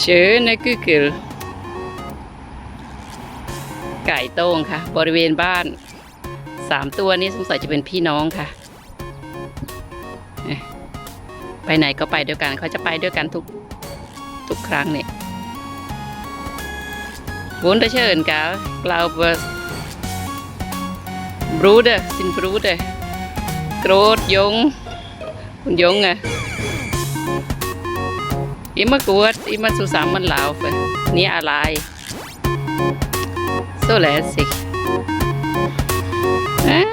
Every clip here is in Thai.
Schöne Kügel ไก่โต้งค่ะ บริเวณบ้านสามตัวนี้สงสัยจะเป็นพี่น้องค่ะ ไปไหนก็ไปด้วยกันเขาจะไปด้วยกันทุกทุกครั้งเนี่ย Wunderschön, gell? Glaube, Bruder sind Bruder. Groß, jung und junge. Immer gut, immer zusammenlaufen. Nie allein. So lässig. Ah,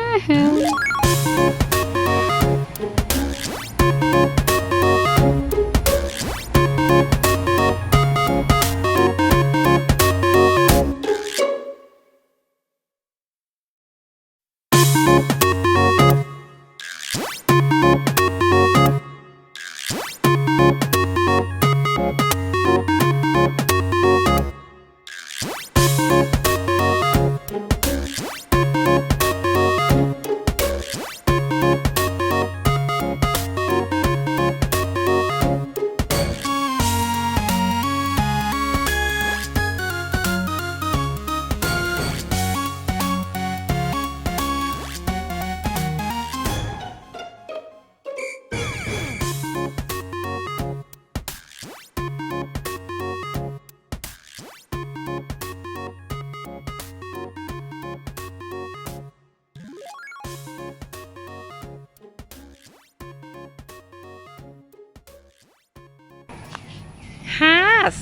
Has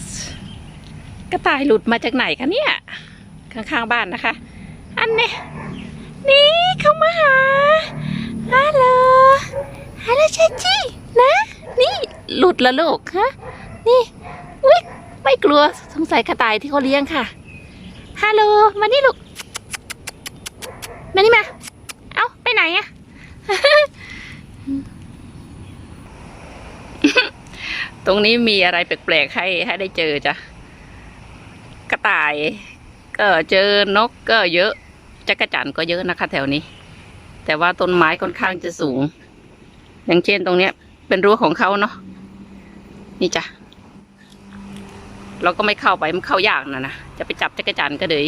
กระต่ายหลุดมาจากไหนคะเนี่ย ข้างๆบ้านนะคะ อันเนี้ยนี่เข้ามาหาฮัลโหลฮัลโหลชัจีนะ นี่หลุดละลูกฮะนี่อุ๊ยไม่กลัวสงสัยกระต่ายที่เขาเลี้ยงค่ะฮัลโหลมานี่ลูกมานี่มา เอ้า ไปไหนอะ ตรงนี้มีอะไรแปลกๆให้ให้ได้เจอจ้ะกระต่าย ก็เจอนกก็เยอะจักรจั่นก็เยอะนะคะ แถวนี้ แต่ว่าต้นไม้ค่อนข้างจะสูง อย่างเช่นตรงเนี้ย เป็นรั้วของเขาเนาะนี่จ้ะเราก็ไม่เข้าไปมันเข้ายากนะนะจะไปจับจักรจั่นก็เลย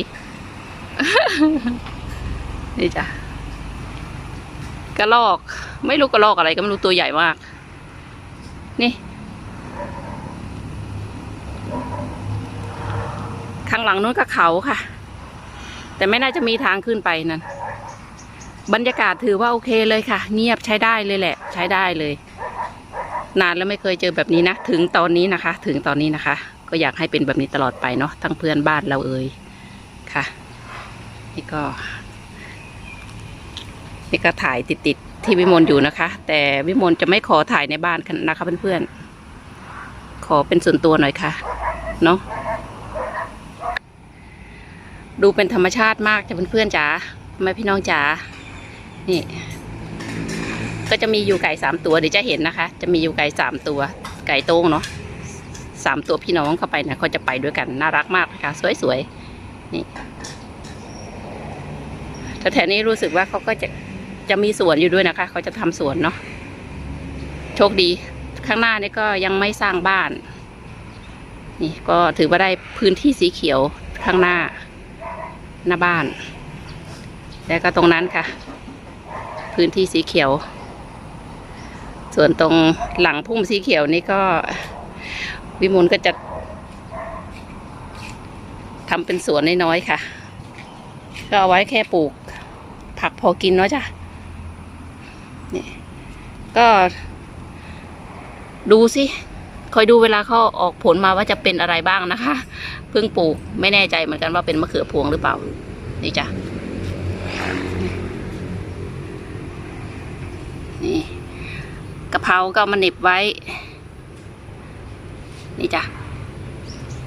นี่จ้ะกระลอก ไม่รู้กระลอกอะไรก็ไม่รู้ตัวใหญ่มาก นี่างหลังนู้นก็เขาค่ะ แต่ไม่น่าจะมีทางขึ้นไปนั่นบรรยากาศถือว่าโอเคเลยค่ะ เงียบใช้ได้เลยแหละ ใช้ได้เลย นานแล้วไม่เคยเจอแบบนี้นะ ถึงตอนนี้นะคะ ถึงตอนนี้นะคะ ก็อยากให้เป็นแบบนี้ตลอดไปเนาะทั้งเพื่อนบ้านเราเอ่ยค่ะ นี่ก็ นี่ก็ถ่ายติดๆที่วิมลอยู่นะคะ แต่วิมลจะไม่ขอถ่ายในบ้านนะคะเพื่อนๆขอเป็นส่วนตัวหน่อยค่ะ เนาะ ดูเป็นธรรมชาติมากจ้ะเพื่อนๆจ๋าแม่พี่น้องจ๋านี่ ก็จะมีอยู่ไก่สามตัวเดี๋ยวจะเห็นนะคะ จะมีอยู่ไก่สามตัว ไก่โต้งเนาะสามตัวพี่น้องเข้าไปนะเขาจะไปด้วยกันน่ารักมากนะคะสวยๆนี่แต่แถวนี้รู้สึกว่าเขาก็จะจะมีสวนอยู่ด้วยนะคะ เขาจะทำสวนเนาะโชคดี ข้างหน้านี่ก็ยังไม่สร้างบ้าน นี่ก็ถือว่าได้พื้นที่สีเขียวข้างหน้า หน้าบ้าน แล้วก็ตรงนั้นค่ะ พื้นที่สีเขียว ส่วนตรงหลังพุ่มสีเขียวนี่ก็วิมลก็จะทำเป็นสวนน้อยๆค่ะ ก็เอาไว้แค่ปลูก ผักพอกินเนาะจ้ะนี่ก็ดูสิ คอยดูเวลาเขาออกผลมาว่าจะเป็นอะไรบ้างนะคะเพิ่งปลูกไม่แน่ใจเหมือนกันว่าเป็นมะเขือพวงหรือเปล่านี่จ้ะนี่กะเพราก็มาเน็บไว้ นี่จ้ะ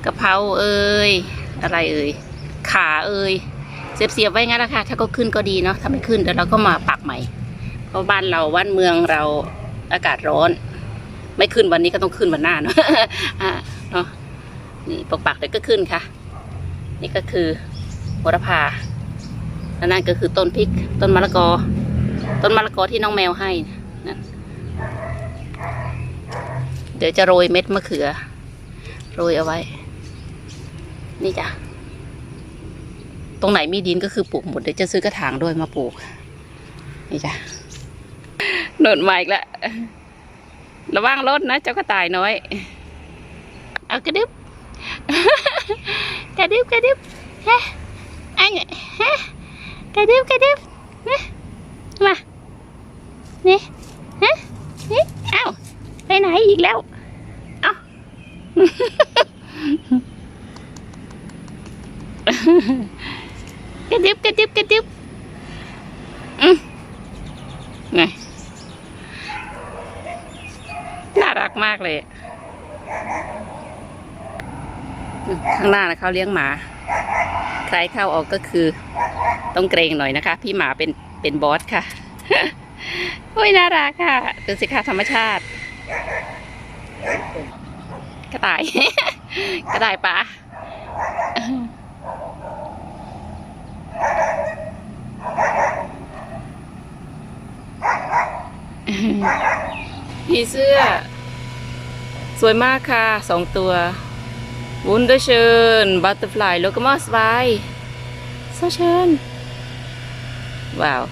กะเพราเอ่ยอะไรเอ่ยขาเอ่ยเสียบเสียบๆไว้งั้นละค่ะ ถ้าก็ขึ้นก็ดีเนาะถ้าไม่ขึ้นเดี๋ยวเราก็มาปักใหม่ เพราะบ้านเราบ้านเมืองเราอากาศร้อน ไม่ขึ้นวันนี้ก็ต้องขึ้นวันหน้าเนาะอ่าเนาะนี่ปกปักเดี๋ยวก็ขึ้นค่ะ นี่ก็คือโหระพาแล้วนั่นก็คือต้นพริก ต้นมะละกอ ต้นมะละกอที่น้องแมวให้นะเดี๋ยวจะโรยเม็ดมะเขือ โรยเอาไว้ นี่จ้ะตรงไหนมีดินก็คือปลูกหมดเดี๋ยวจะซื้อกระถางด้วยมาปลูก นี่จ้ะหนนมาอีกแล้ว ระวังรถนะ เจ้ากระต่ายน้อย เอากระดึบกระดึบกระดึบฮะอันนี้ฮะกระดึบกระดึบนะมานี่ฮะนี่เอ้าไปไหนอีกแล้วเอ้ากระดึบกระดึบกระดึบอืมไงน่า รักมากเลยข้างหน้านะเขาเลี้ยงหมา ใครเข้าออกก็คือ ต้องเกรงหน่อยนะคะ พี่หมาเป็นเป็นบอสค่ะโอ้ยน่ารักค่ะดูสิคะธรรมชาติ กระต่าย กระต่ายป่าผีเสื้อ สวยมากค่ะสองตัววุ้นด้วยเชิญบัตเตอร์ฟลายโลกมอสไวโซเชิญว้าว